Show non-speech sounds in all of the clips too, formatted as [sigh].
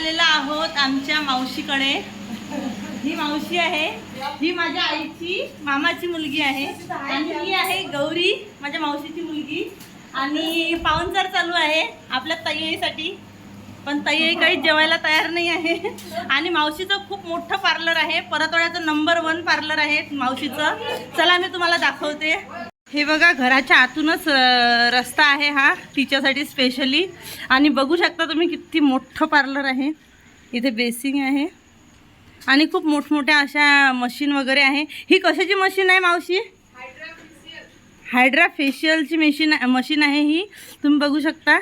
आलेलो आहोत आमच्या मावशीकडे. ही मावशी आहे. ही माझ्या आईची मामाची मुलगी आहे. आणि ही आहे गौरी माझ्या मावशीची मुलगी. आणि पाहुणचार चालू आहे आपल्या तयारीसाठी. पण तयारी काही जेवायला तयार नाही आहे. आणि मावशीचं खूप मोठं पार्लर आहे. परतवाड्याचं नंबर वन पार्लर आहे मावशीचं. चला मी तुम्हाला दाखवते. हे बघा घराच्या आतूनच रस्ता आहे हा तिच्यासाठी स्पेशली आणि बघू शकता तुम्ही किती मोठं पार्लर आहे. इथे बेसिंग आहे. आणि खूप मोठमोठ्या अशा मशीन वगैरे आहे. ही कशाची मशीन आहे मावशी? हायड्रा फेशियलची मशीन मशीन आहे ही. तुम्ही बघू शकता.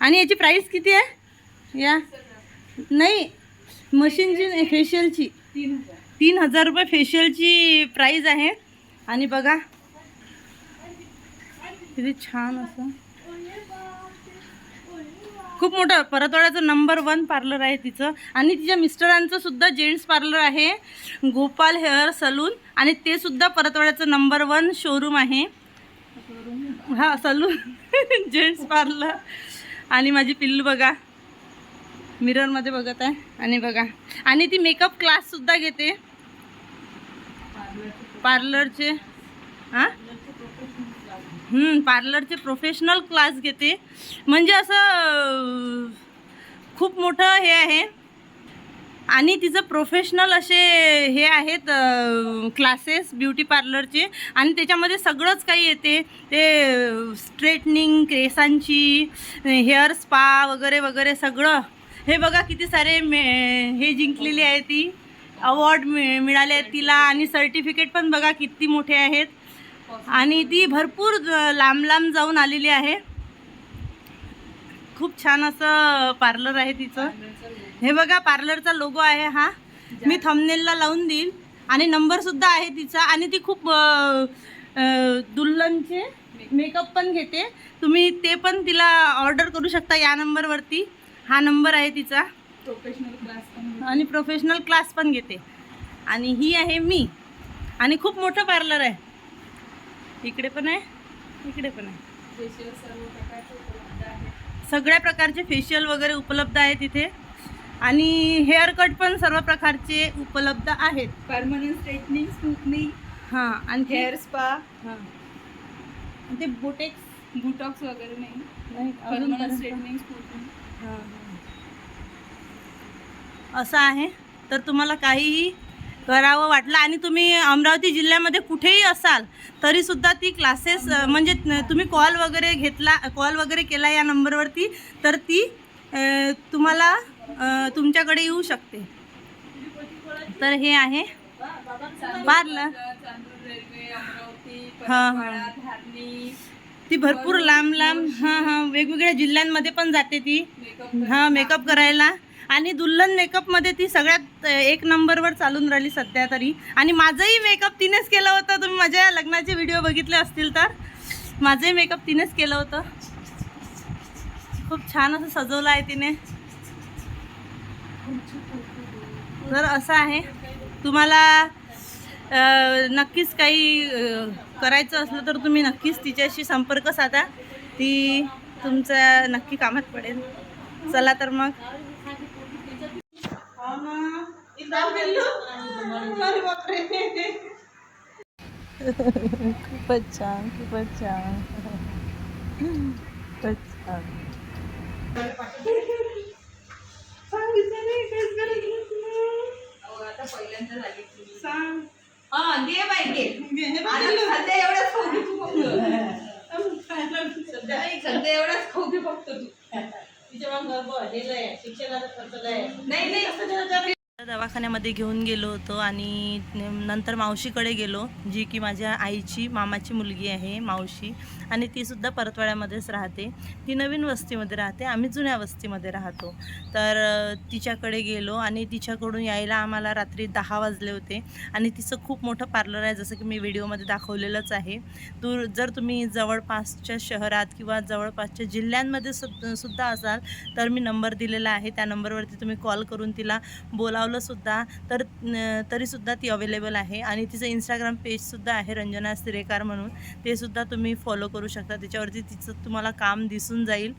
आणि याची प्राईस किती आहे? या. नाही मशीनची फेशियलची तीन हजार. रुपये फेशियलची प्राईज आहे. आणि बघा किती छान असं. खूप मोठं परतवाड्याचं नंबर वन पार्लर आहे तिचं. आणि तिच्या मिस्टरांचं सुद्धा जेंट्स पार्लर आहे. Gopal hair salon. आणि ते सुद्धा परतवाड्याचं नंबर वन शोरूम आहे. हा सलून. [laughs] जेंट्स पार्लर आणि माझी पिल्लू बघा. मिररमध्ये बघत आहे. आणि बघा. आणि ती मेकअप क्लाससुद्धा घेते. पार्लरचे हां? पार्लरचे प्रोफेशनल क्लास घेते. म्हणजे असं खूप मोठं हे आहे. आणि तिचं प्रोफेशनल असे हे आहेत क्लासेस ब्युटी पार्लरचे आणि त्याच्यामध्ये सगळंच काही येते. ते स्ट्रेटनिंग केसांची हेअर स्पा वगैरे वगैरे सगळं. हे बघा किती सारे मे हे जिंकलेली आहे ती. अवॉर्ड मि मिळाले आहेत तिला. आणि सर्टिफिकेट पण बघा किती मोठे आहेत. आणि ती भरपूर लांब लांब जाऊन आलेली आहे. खूप छान असं पार्लर आहे तिचं. हे बघा पार्लरचा लोगो आहे हा. मी थंबनेलला लावून देईल. आणि नंबर सुद्धा आहे तिचा. आणि ती खूप दुल्हनचे मेकअप पण घेते. तुम्ही ते पण तिला ऑर्डर करू शकता या नंबरवरती हा नंबर आहे तिचा. प्रोफेशनल क्लास आणि प्रोफेशनल क्लास पण घेते. आणि ही आहे मी. आणि खूप मोठं पार्लर आहे. इकडे पण आहे इकडे पण आहे. सगळ्या प्रकारचे फेशियल वगैरे उपलब्ध आहे तिथे आणि हेअर कट पण सर्व प्रकारचे उपलब्ध आहेत. परमनंट स्ट्रेटनिंग स्मूथनिंग हां आणि हेअर स्पा हां. ते बोटेक्स बुटॉक्स वगैरे नाही. नाही परमनंट. स्ट्रेटनिंग स्मूथनिंग हां, हां. असं आहे. तर तुम्हाला काहीही करावं वाटलं. आणि तुम्ही अमरावती जिल्ह्यामध्ये कुठेही असाल तरीसुद्धा ती क्लासेस म्हणजे तुम्ही कॉल वगैरे घेतला कॉल वगैरे केला या नंबरवरती तर ती तुम्हाला तुमच्याकडे येऊ शकते. तर हे आहे पार्लर. हां हां, ती भरपूर लांब लांब हां हां वेगवेगळ्या जिल्ह्यांमध्ये पण जाते ती. हां मेकअप करायला. आणि दुल्हन मेकअपमध्ये ती सगळ्यात एक नंबरवर चालून राहिली सध्या तरी. आणि माझंही मेकअप तिनेच केलं होतं. तुम्ही माझ्या लग्नाचे व्हिडिओ बघितले असतील तर. माझंही मेकअप तिनेच केलं होतं. खूप छान असं सजवलं आहे तिने. तर असं आहे. तुम्हाला नक्कीच काही करायचं असलं तर तुम्ही नक्कीच तिच्याशी संपर्क साधा. ती तुमच्या नक्की कामात पडेल. चला तर मग. खूपच छान खूपच छान खूपच छान सांग हा घे बाई घे बघ, सध्या एवढ्याच खाऊ तू फक्त सध्या सध्या एवढ्याच खाऊ फक्त तू. तिच्या मग गर्भ हेलं आहे, शिक्षणाचा खर्च. नाही नाही दवाखान्यामध्ये घेऊन गेलो होतो आणि नंतर मावशीकडे गेलो जी की माझ्या आईची मामाची मुलगी आहे मावशी. आणि ती सुद्धा परतवाड्यामध्येच राहते. ती नवीन वस्तीमध्ये राहते आम्ही जुन्या वस्तीमध्ये राहतो. तर तिच्याकडे गेलो आणि तिच्याकडून यायला आम्हाला रात्री दहा वाजले होते. आणि तिचं खूप मोठं पार्लर आहे जसं की मी व्हिडिओमध्ये दाखवलेलंच आहे. दूर जर तुम्ही जवळपासच्या शहरात किंवा जवळपासच्या जिल्ह्यांमध्ये सुद्धा असाल तर मी नंबर दिलेला आहे. त्या नंबरवरती तुम्ही कॉल करून तिला बोलावलं सुद्धा तर तरीसुद्धा ती अवेलेबल आहे. आणि तिचं इंस्टाग्राम पेजसुद्धा आहे रंजना सिरेकार म्हणून. ते सुद्धा तुम्ही फॉलो करू शकता. त्याच्यावरती तिचं तुम्हाला काम दिसून जाईल.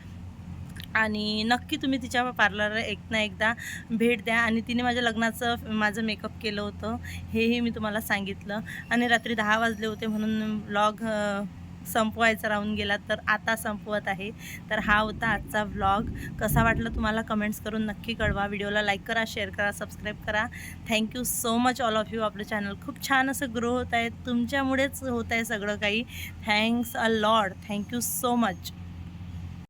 आणि नक्की तुम्ही तिच्या पार्लरला एक ना एकदा भेट द्या. आणि तिने माझ्या लग्नाचं माझं मेकअप केलं होतं. हेही मी तुम्हाला सांगितलं. आणि रात्री दहा वाजले होते म्हणून ब्लॉग संपवायचा राहून गेला तर आता संपवत आहे. तर हा होता आजचा व्लॉग कसा वाटला तुम्हाला कमेंट्स करून नक्की कळवा. व्हिडिओला लाईक करा शेअर करा सबस्क्राईब करा. Thank you so much all of you आपलं चॅनल खूप छान असं ग्रो होत आहे. तुमच्यामुळेच होत आहे सगळं काही. Thanks a lot thank you so much